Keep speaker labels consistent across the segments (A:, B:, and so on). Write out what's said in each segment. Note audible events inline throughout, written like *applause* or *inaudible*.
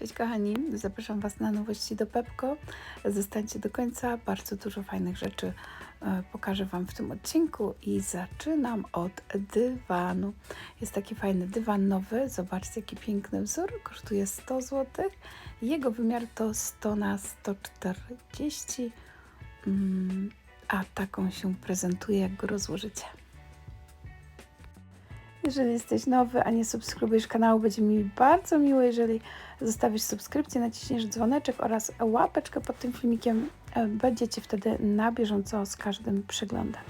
A: Cześć kochani, zapraszam Was na nowości do Pepko. Zostańcie do końca, bardzo dużo fajnych rzeczy e, pokażę Wam w tym odcinku i zaczynam od dywanu. Jest taki fajny dywan nowy, zobaczcie jaki piękny wzór, kosztuje 100 zł. Jego wymiar to 100 na 140 mm, a taką się prezentuje jak go rozłożycie. Jeżeli jesteś nowy, a nie subskrybujesz kanału, będzie mi bardzo miło, jeżeli zostawisz subskrypcję, naciśniesz dzwoneczek oraz łapeczkę pod tym filmikiem. E, Będziecie wtedy na bieżąco z każdym przeglądem.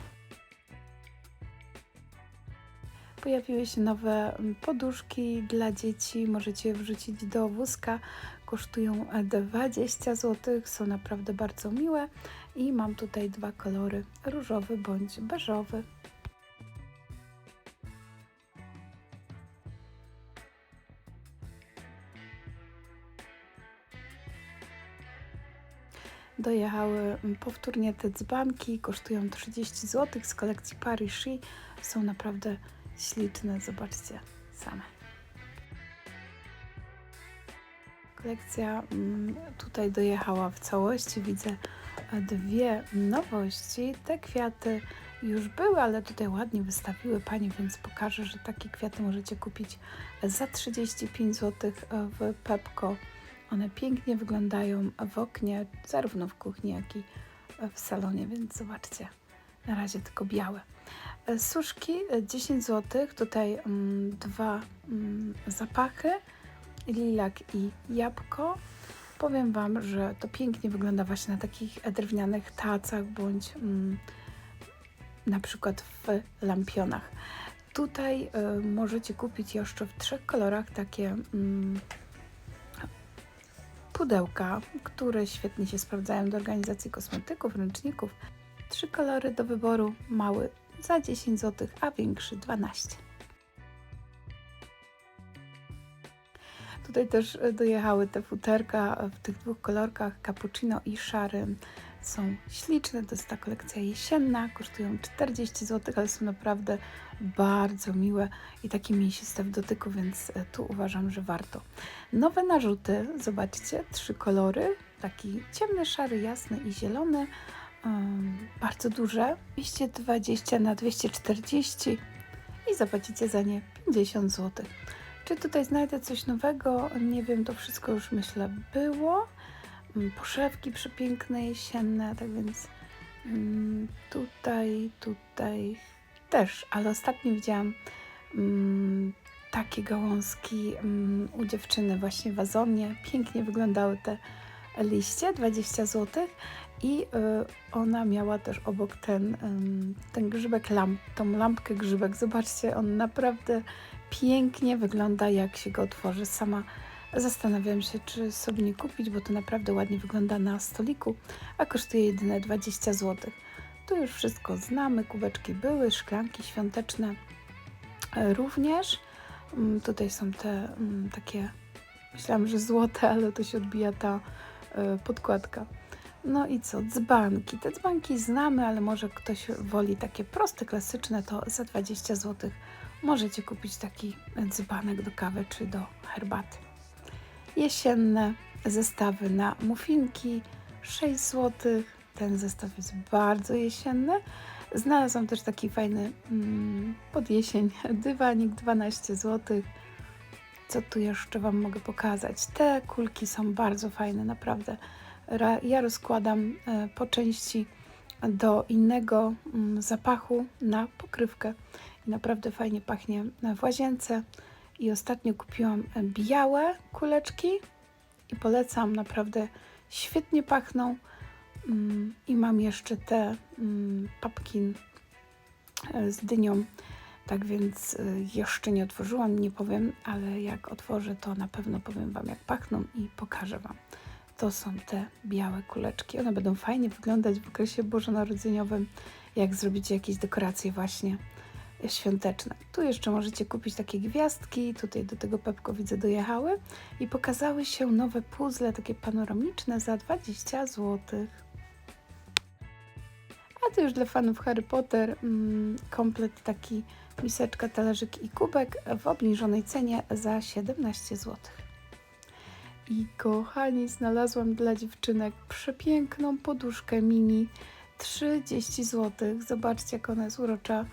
A: Pojawiły się nowe poduszki dla dzieci. Możecie je wrzucić do wózka. Kosztują e, 20 zł. Są naprawdę bardzo miłe. I mam tutaj dwa kolory: różowy bądź beżowy. Dojechały mm, powtórnie te dzbanki, kosztują 30 zł z kolekcji Paris. Są naprawdę śliczne, zobaczcie same. Kolekcja mm, tutaj dojechała w całości. Widzę e, dwie nowości. Te kwiaty już były, ale tutaj ładnie wystawiły Panie, więc pokażę, że takie kwiaty możecie kupić za 35 zł w Pepko. One pięknie wyglądają w oknie, zarówno w kuchni, jak i w salonie, więc zobaczcie. Na razie tylko białe. E, Suszki e, 10 zł. Tutaj mm, dwa mm, zapachy: lilak i jabłko. Powiem Wam, że to pięknie wygląda właśnie na takich drewnianych tacach bądź mm, na przykład w lampionach. Tutaj y, możecie kupić jeszcze w trzech kolorach takie mm, pudełka, które świetnie się sprawdzają do organizacji kosmetyków, ręczników. Trzy kolory do wyboru, mały za 10 zł, a większy 12. Tutaj też dojechały te futerka w tych dwóch kolorkach, cappuccino i szarym. Są śliczne, to jest ta kolekcja jesienna, kosztują 40 zł, ale są naprawdę bardzo miłe i takie mięsiste w dotyku, więc e, tu uważam, że warto. Nowe narzuty, zobaczcie, trzy kolory, taki ciemny, szary, jasny i zielony, um, bardzo duże, 220 na 240 i zapłacicie za nie 50 zł. Czy tutaj znajdę coś nowego? Nie wiem, to wszystko już myślę było. Mm, Poszewki przepiękne, jesienne, tak więc mm, tutaj, tutaj też, ale ostatnio widziałam mm, takie gałązki u dziewczyny właśnie w wazonie. Pięknie wyglądały te liście, 20 zł i y, ona miała też obok ten, ym, ten grzybek lamp, tą lampkę grzybek. Zobaczcie, on naprawdę pięknie wygląda jak się go otworzy. Sama zastanawiam się, czy sobie nie kupić, bo to naprawdę ładnie wygląda na stoliku, a kosztuje jedyne 20 zł. Tu już wszystko znamy, kubeczki były, szklanki świąteczne e, również. Mm, Tutaj są te mm, takie, myślałam, że złote, ale to się odbija ta e, podkładka. No i co, dzbanki. Te dzbanki znamy, ale może ktoś woli takie proste, klasyczne, to za 20 zł możecie kupić taki dzbanek do kawy czy do herbaty. Jesienne zestawy na muffinki 6 zł. Ten zestaw jest bardzo jesienny. Znalazłam też taki fajny mm, pod jesień *laughs* dywanik 12 zł. Co tu jeszcze Wam mogę pokazać? Te kulki są bardzo fajne, naprawdę. Ra, ja rozkładam e, po części do innego mm, zapachu na pokrywkę i naprawdę fajnie pachnie w łazience. I ostatnio kupiłam białe kuleczki i polecam, naprawdę świetnie pachną. Mm, I mam jeszcze te mm, papkin e, z dynią, tak więc e, jeszcze nie otworzyłam, nie powiem, ale jak otworzę, to na pewno powiem Wam, jak pachną i pokażę Wam. To są te białe kuleczki. One będą fajnie wyglądać w okresie bożonarodzeniowym, jak zrobicie jakieś dekoracje właśnie świąteczne. Tu jeszcze możecie kupić takie gwiazdki, tutaj do tego Pepko widzę dojechały i pokazały się nowe puzzle, takie panoramiczne za 20 zł. A to już dla fanów Harry Potter mm, komplet taki miseczka, talerzyk i kubek w obniżonej cenie za 17 zł. I kochani, znalazłam dla dziewczynek przepiękną poduszkę mini. 30 zł. Zobaczcie, jak ona jest urocza.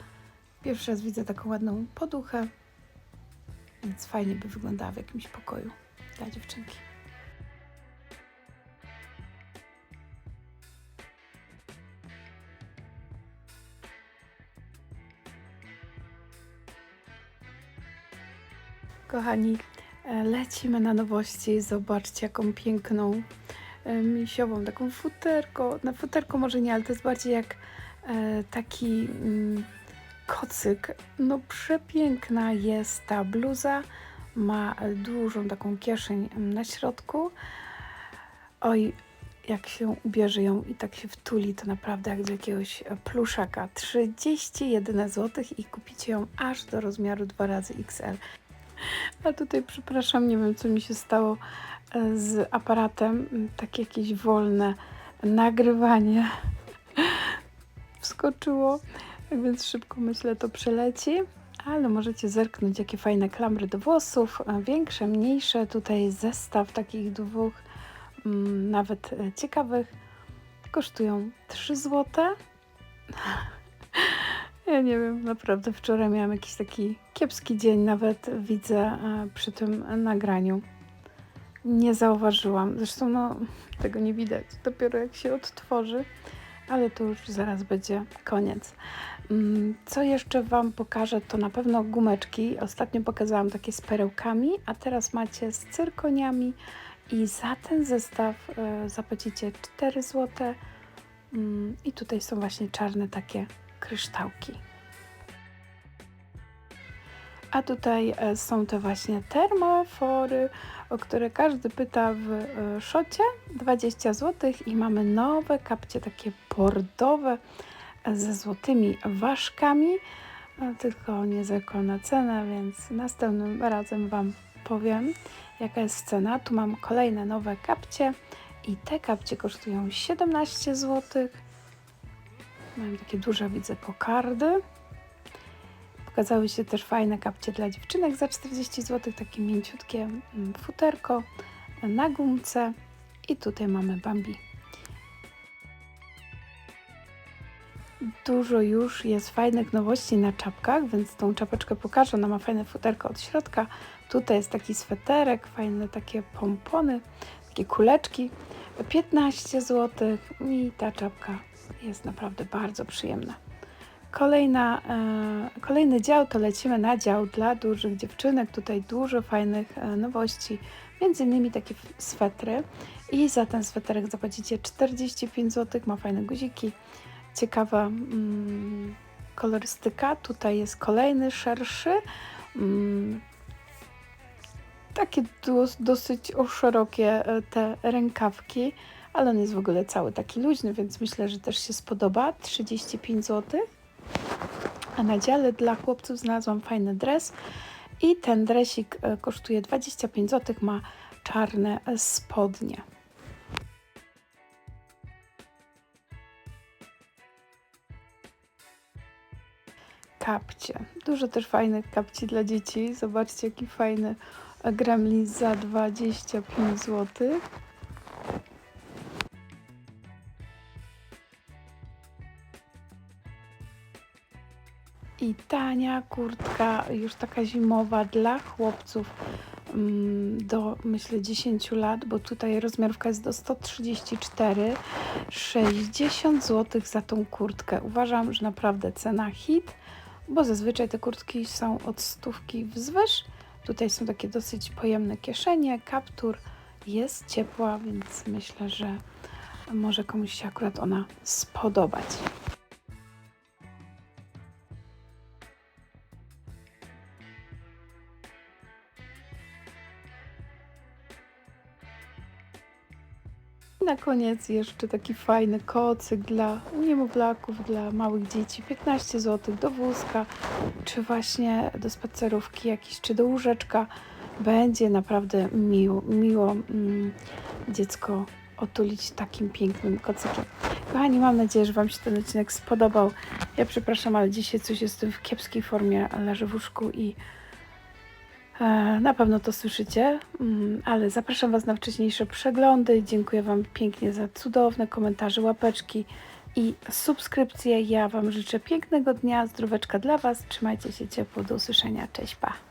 A: Pierwszy raz widzę taką ładną poduchę, więc fajnie by wyglądała w jakimś pokoju dla dziewczynki. Kochani, e, lecimy na nowości. Zobaczcie, jaką piękną e, misiową, taką futerko. Na futerko może nie, ale to jest bardziej jak e, taki mm, kocyk. No przepiękna jest ta bluza. Ma dużą taką kieszeń na środku. Oj, jak się ubierze ją i tak się wtuli, to naprawdę jak do jakiegoś pluszaka. 31 zł i kupicie ją aż do rozmiaru 2 razy XL. A tutaj, przepraszam, nie wiem, co mi się stało e, z aparatem. Takie jakieś wolne nagrywanie wskoczyło, tak więc szybko myślę, to przeleci. Ale możecie zerknąć, jakie fajne klamry do włosów, e, większe, mniejsze. Tutaj zestaw takich dwóch, mm, nawet e, ciekawych. Kosztują 3 złote. *laughs* Ja nie wiem, naprawdę wczoraj miałam jakiś taki kiepski dzień, nawet widzę e, przy tym nagraniu. Nie zauważyłam, zresztą no, *laughs* tego nie widać, dopiero jak się odtworzy, ale to już zaraz będzie koniec. Mm, co jeszcze Wam pokażę, to na pewno gumeczki. Ostatnio pokazałam takie z perełkami, a teraz macie z cyrkoniami i za ten zestaw e, zapłacicie 4 zł. Mm, I tutaj są właśnie czarne takie kryształki. A tutaj e, są te właśnie termofory, o które każdy pyta w e, szocie. 20 zł i mamy nowe kapcie takie bordowe ze złotymi ważkami. Tylko nie na cenę, więc następnym razem Wam powiem, jaka jest cena. Tu mam kolejne nowe kapcie i te kapcie kosztują 17 zł. Mam takie duże, widzę, kokardy. Pokazały się też fajne kapcie dla dziewczynek za 40 zł, takie mięciutkie mm, futerko na gumce. I tutaj mamy Bambi. Dużo już jest fajnych nowości na czapkach, więc tą czapeczkę pokażę. Ona ma fajne futerko od środka. Tutaj jest taki sweterek, fajne takie pompony, takie kuleczki. 15 zł i ta czapka jest naprawdę bardzo przyjemna. Kolejna, e, kolejny dział to lecimy na dział dla dużych dziewczynek. Tutaj dużo fajnych e, nowości, między innymi takie swetry. I za ten sweterek zapłacicie 45 zł, ma fajne guziki, ciekawa mm, kolorystyka. Tutaj jest kolejny, szerszy. Mm, takie dosyć szerokie e, te rękawki, ale on jest w ogóle cały taki luźny, więc myślę, że też się spodoba. 35 zł. A na dziale dla chłopców znalazłam fajny dres i ten dresik e, kosztuje 25 zł, ma czarne spodnie. Kapcie. Dużo też fajnych kapci dla dzieci. Zobaczcie, jaki fajny gremlin za 25 zł. I tania kurtka, już taka zimowa dla chłopców mm, do myślę 10 lat, bo tutaj rozmiarówka jest do 134, 60 zł za tą kurtkę. Uważam, że naprawdę cena hit, bo zazwyczaj te kurtki są od stówki wzwyż. Tutaj są takie dosyć pojemne kieszenie, kaptur, jest ciepła, więc myślę, że może komuś się akurat ona spodobać. Na koniec jeszcze taki fajny kocyk dla niemowlaków, dla małych dzieci. 15 zł do wózka, czy właśnie do spacerówki jakiś, czy do łóżeczka. Będzie naprawdę miło, miło mm, dziecko otulić takim pięknym kocykiem. Kochani, mam nadzieję, że Wam się ten odcinek spodobał. Ja przepraszam, ale dzisiaj coś jestem w kiepskiej formie, leżę w łóżku i Na pewno to słyszycie, mm, ale zapraszam Was na wcześniejsze przeglądy. Dziękuję Wam pięknie za cudowne komentarze, łapeczki i subskrypcje. Ja Wam życzę pięknego dnia, zdróweczka dla Was. Trzymajcie się ciepło. Do usłyszenia. Cześć, pa.